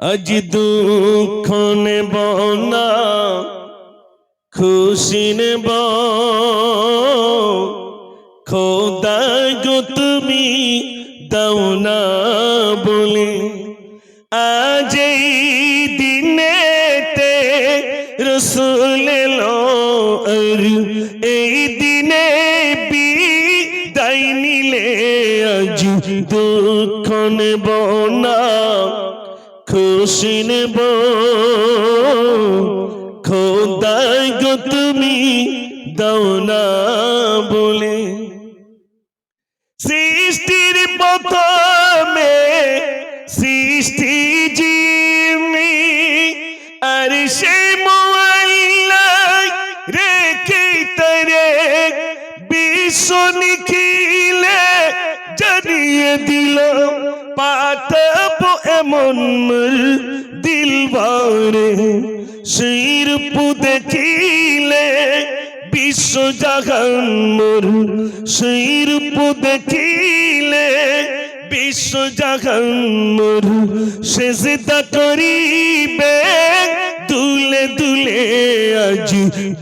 আজ দুঃখ নেব না খুশি নেব। খোদা গো তুমি দাও না বলে, আজ দিনেতে রসুল আর এই দিনে বিদায় নিলে আজ দুঃখ নেব না খুশি নেব খোদাই গো, তুমি দাও না বলে। সৃষ্টির প্রথমে সৃষ্টি জিমি আর মোয়াল্লাই রেখে তরে বিশ্ব নিখিলে জানিয়ে দিল। পাঠাব এমন দিল বারে সেই রূপ দেখিলে বিশ্ব জাগান মোর দেখিলে বিশ্ব জাগান মোর সেজদা করিবে, দুলে দুলে আজ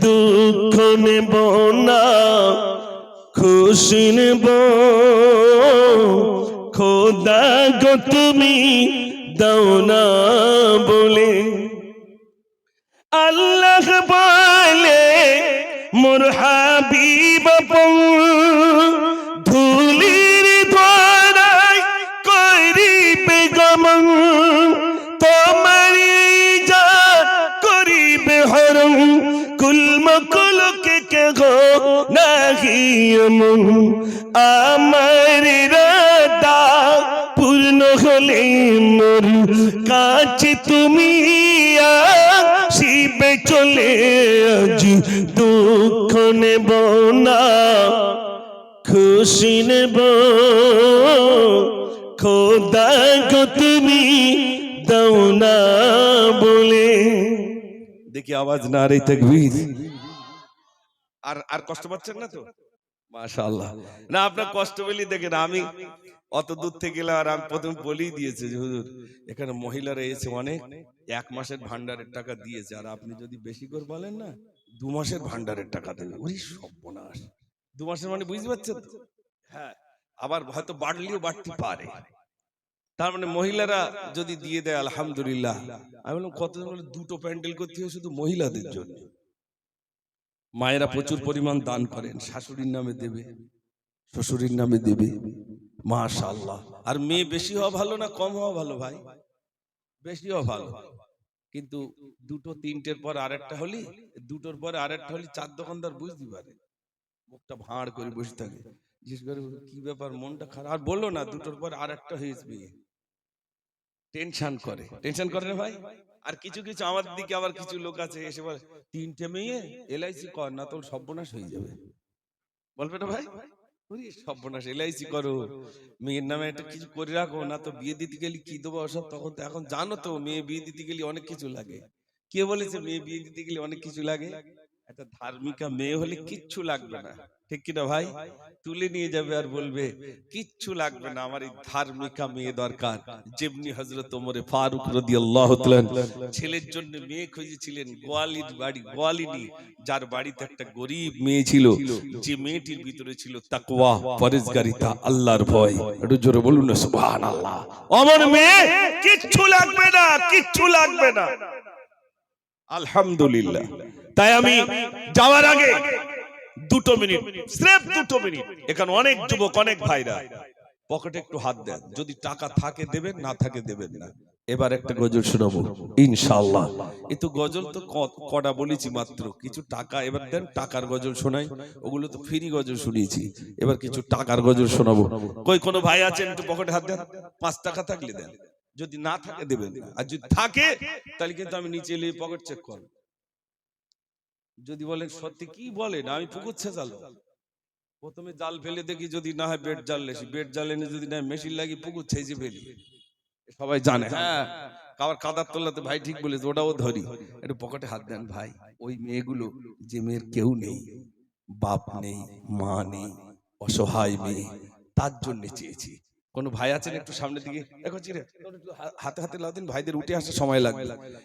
দুঃখ নেব না, খুশি নেব। খোদা গো তুমি দাও না বলে। আল্লাহ বলে, মোর হাবিব ধুলির দ্বারাই করিবে গমন তোমার যা করিবে হরম, কুলম কুলকে কে গো নাহি আমার রাদা মোর কাছে তুমি আসিবে চলে আজ দুঃখ নেব না খুশি নেব। খোদা গো তুমি দাও না বলে। দেখি আওয়াজ না রে তকবীর। আর আর কষ্ট পাচ্ছেন না তো? মাশাআল্লাহ। না আপনার কষ্ট বলি দেখেন আমি অত দূর থেকে আর আমি প্রথম বলেই দিয়েছে যে হুজুর এখানে মহিলারা এসে অনেক এক মাসের ভান্ডারের টাকা দিয়েছে। আর আপনি যদি বেশি করে বলেন না দু মাসের ভান্ডারের টাকা দেবে। ওই সর্বনাশ। দু মাসের মানে বুঝতে পারছেন তো? হ্যাঁ আবার হয়তো বাড়লেও বাড়তে পারে। তার মানে মহিলারা যদি দিয়ে দেয় আলহামদুলিল্লাহ। আমি বললাম কতজন দুটো প্যান্ডেল করতে হয় শুধু মহিলাদের জন্য। মায়েরা প্রচুর পরিমাণ দান করেন। শাশুড়ির নামে দেবে শ্বশুরের নামে দেবে। মাশাআল্লাহ। আর মেয়ে বেশি হওয়া ভালো না কম হওয়া ভালো ভাই? বেশি হওয়া ভালো। কিন্তু দুটো তিনটের পর আরেকটা হলি দুটোর পরে আরেকটা হলি চার দোকানদার বুঝতে পারে। মুখটা ভাঁড় করে বসে থাকে। জিজ্ঞেস করে কি ব্যাপার? মনটা খারাপ? আর বলল না দুটোর পর আরেকটা হয়েছে বিয়ে। টেনশন করে। টেনশন করে না ভাই? আর কিছু কিছু আমার দিকে আবার কিছু লোক আছে এসে বলে তিনটে মেয়ে এলআইসি কর না তোর সর্বনাশ হয়ে যাবে। বলবে না ভাই? সর্বনাশ এলআইসি করো। মেয়ের নামে একটা কিছু করে রাখো না তো বিয়ে দিতে গেলে কি দেবো ওসব? তখন তো এখন জানো তো। মেয়ে বিয়ে দিতে গেলে অনেক কিছু লাগে। কে বলেছে মেয়ে বিয়ে দিতে গেলে অনেক কিছু লাগে? একটা ধার্মিকা মেয়ে হলে কিচ্ছু লাগবে না। ঠিক কিনা ভাই? তুলে নিয়ে যাবে আর বলবে কিচ্ছু লাগবে না আমার এই ধার্মিকা মেয়ে দরকার। যেমনি হজরত ওমরে ফারুক রাদিয়াল্লাহু তাআলা ছেলের জন্য মেয়ে খুঁজেছিলেন গোয়ালির বাড়ি গোয়ালিনি যার বাড়িতে একটা গরিব মেয়ে ছিল যে মেয়েটির ভিতরে ছিল তাকওয়া পরেজগারিতা আল্লাহর ভয়। একটু জোরে বলুন না সুবহানাল্লাহ। আমার মেয়ে কিচ্ছু লাগবে না। কিচ্ছু লাগবে না। আলহামদুলিল্লাহ। তাই আমি যাওয়ার আগে দুটো মিনিট, স্রেফ দুটো মিনিট। এখানে অনেক যুবক, অনেক ভাইরা। পকেটে একটু হাত দেন। যদি টাকা থাকে দেবেন, না থাকে দেবেন না। এবার একটা গজল শোনাবো। ইনশাআল্লাহ। এ তো গজল তো কটা বলেছি মাত্র। কিছু টাকা, এবার দেন টাকার গজল শোনাই। ওগুলো তো ফ্রি গজল শুনিয়েছি। এবার কিছু টাকার গজল শোনাবো। কই, কোনো ভাই আছেন? একটু পকেটে হাত দেন। পাঁচ টাকা থাকলে দেন। যদি না থাকে, দেবেন। আর যদি থাকে, তাহলে কিন্তু আমি নিচে এলে পকেট চেক করব। যদি বলেন সত্যি কি বলেন? আমি পুকুর ছেঁচালো প্রথমে জাল ফেলে দেখি যদি না হয় বেড জাল লেসি বেড জাল এনে যদি না মেশিন লাগি পুকুর ছেঁচে ফেলি। সবাই জানে হ্যাঁ কাবার কাদার তোলাতে ভাই ঠিক বলেছে ওটাও ধরি। একটু পকেটে হাত দেন ভাই ওই মেয়েগুলো যে মেয়ের কেউ নেই বাপ নেই মা নেই অসহায় মেয়ে তার জন্য চেয়েছি। কোন ভাই আছেন একটু সামনের দিকে? চিরে হা- হাতে হাতে লাও দিন ভাইদের উঠে আসতে সময় লাগবে।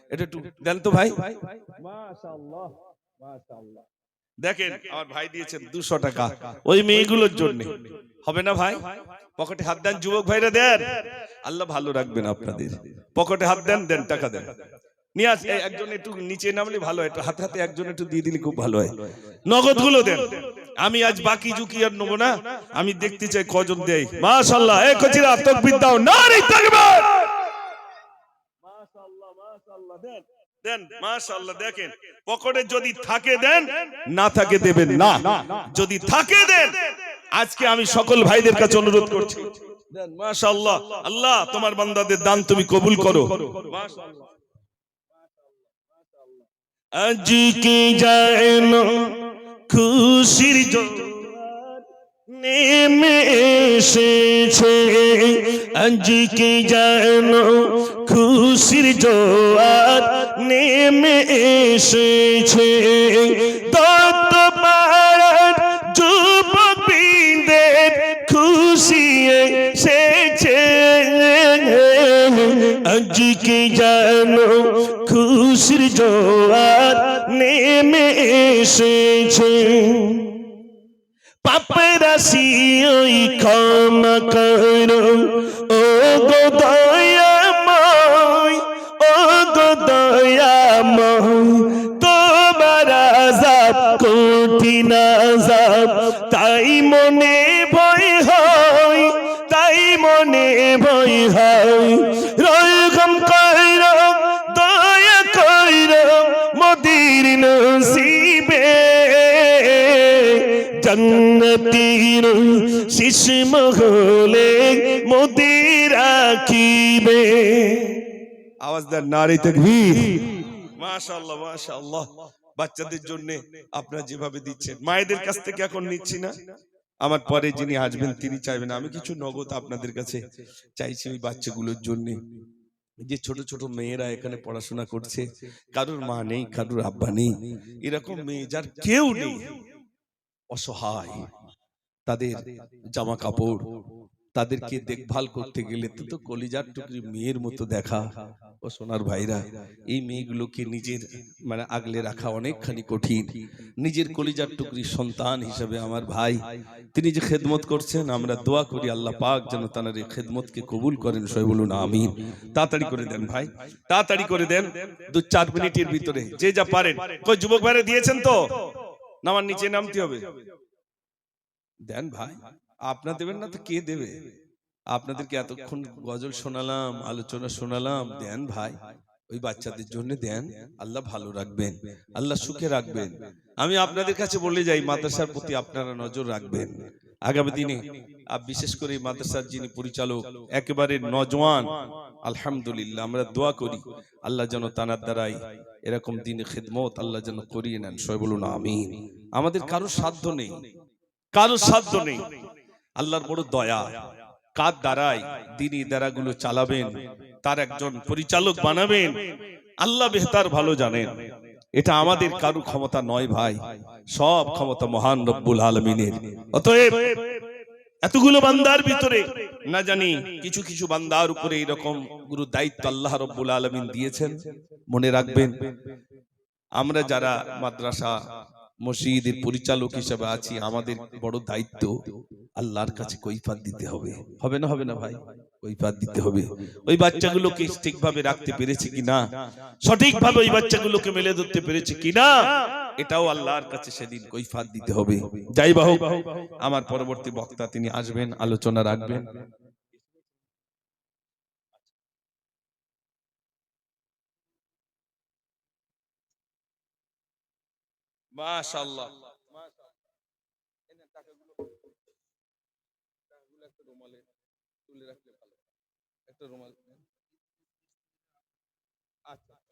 এটা একটু দেন তো ভাই। মাশাআল্লাহ। দেখেন আমার ভাই দিয়েছেন দুশো টাকা। ওই মেয়েগুলোর জন্য। হবে না ভাই? পকেটে হাত দেন যুবক ভাইরা দেন। আল্লাহ ভালো রাখবেন আপনাদের। পকেটে হাত দেন দেন টাকা দেন। নিয়ে আস একজন একটু নিচে নামলে ভালো হয়। হাতে হাতে একজন একটু দিয়ে দিলে খুব ভালো হয়। নগদগুলো দেন। আমি আজ বাকি ঝুঁকি আর নেব না। আমি দেখতে চাই কজন দেয়। মাশাল্লাহ এ কচিরা তকবির দাও। নারী তাকবীর! মাশাআল্লাহ মাশাআল্লাহ দেন। দেন মাশাআল্লাহ দেখেন। পকেটে যদি থাকে দেন না থাকে দেবেন না যদি থাকে দেন আজকে আমি সকল ভাইদের কাছে অনুরোধ করছি। দেন মাশাআল্লাহ আল্লাহ তোমার বান্দাদের দান তুমি কবুল করো। আজ কি যেন খুশির নেমে এসেছে। আজ কি যেন খুশির জোয়ার নেমে এসেছে। তত পাড়ার যুবক বৃন্দের খুশি এসেছে। আজ কি জানো খুশির জোয়ার নেমে এসেছে। পাপরাশি ওই ক্ষমা করো ও গো কঠিন আজাব তাই মনে ভয় হয় তাই মনে ভয় হয়। রয়গম কইর দয়া কইর মদির নসিবে। জন্নতির শিশ মহলে মোদির রাখিবে আওয়াজ দেন নারী তাকবীর। মাশাআল্লাহ মাশাআল্লাহ বাচ্চাদের জন্য আপনারা যেভাবে দিচ্ছেন। মায়েদের কাছ থেকে এখন নিচ্ছি না। আমার পরে যিনি আসবেন তিনি চাইবেন। আমি কিছু নগদ আপনাদের কাছে চাইছি ওই বাচ্চাগুলোর জন্য। যে ছোট ছোট মেয়েরা এখানে পড়াশোনা করছে কারোর মা নেই কারোর আব্বা নেই। এরকম মেয়ে যার কেউ নেই অসহায়। তাদের জামা কাপড় তাদেরকে দেখভাল করতে গেলে তো তো কলিজার টুকরি মেয়ের মতো দেখা। ও সোনার ভাইরা এই মেয়েগুলোকে নিজের মানে আগলে রাখা অনেকখানি কঠিন। নিজের কলিজার টুকরি সন্তান হিসেবে আমার ভাই। তিনি যে খেদমত করছেন আমরা দোয়া করি আল্লাহ পাক যেন তার এই খেদমতকে কবুল করেন সবাই বলুন আমিন। তাড়াতাড়ি করে দেন ভাই। তাড়াতাড়ি করে দেন। দু চার মিনিটের ভিতরে যে যা পারেন। কই যুবক ভাইরা দিয়েছেন তো? নামার নিচে নামতে হবে। দেন ভাই আপনার দেবেন না তো কে দেবে? আপনাদেরকে এতক্ষণ গজল শোনালাম, আলোচনা শোনালাম, দেন ভাই, ওই বাচ্চাদের জন্য দেন, আল্লাহ ভালো রাখবেন, আল্লাহ সুখে রাখবেন। আমি আপনাদের কাছে বলে যাই, মাদ্রাসার প্রতি আপনারা নজর রাখবেন। আগামী দিনে বিশেষ করে মাদ্রাসার যিনি পরিচালক, একেবারে নজওয়ান, আলহামদুলিল্লাহ, আমরা দোয়া করি, আল্লাহ যেন তানার দ্বারাই এরকম দিনে খেদমত আল্লাহ যেন করিয়ে নেন। সবাই বলুন, আমিন। আমাদের কারও সাধ্য নেই, কারও সাধ্য নেই। আল্লাহর বড় দয়া। কার দ্বারাই দিনী দ্বারাগুলো চালাবেন? তার একজন পরিচালক বানাবেন। আল্লাহ বেহতার ভালো জানেন। এটা আমাদের কারও ক্ষমতা নয় ভাই। সব ক্ষমতা মহান রব্বুল আলমিনের। অতএব এতগুলো বান্দার ভিতরে, না জানি কিছু কিছু বান্দার উপরে এরকম গুরু দায়িত্ব আল্লাহ রব্বুল আলমিন দিয়েছেন। মনে রাখবেন, আমরা যারা মাদ্রাসা, মসজিদের পরিচালক হিসেবে আছি, আমাদের বড় দায়িত্ব আল্লাহর কাছে কৈফাত দিতে হবে। হবে। না হবে না ভাই? কৈফাত দিতে হবে। ওই বাচ্চাগুলোকে ঠিকভাবে রাখতে পেরেছি কিনা? সঠিকভাবে ওই বাচ্চাগুলোকে মেলে ধরতে পেরেছি কিনা? এটাও আল্লাহর কাছে সেদিন কৈফাত দিতে হবে। যাই বাহক আমার পরবর্তী বক্তা তিনি আসবেন আলোচনা রাখবেন। মাশাআল্লাহ। তুলে রাখলে ভালো একটা রুমাল আচ্ছা। মাশাআল্লাহ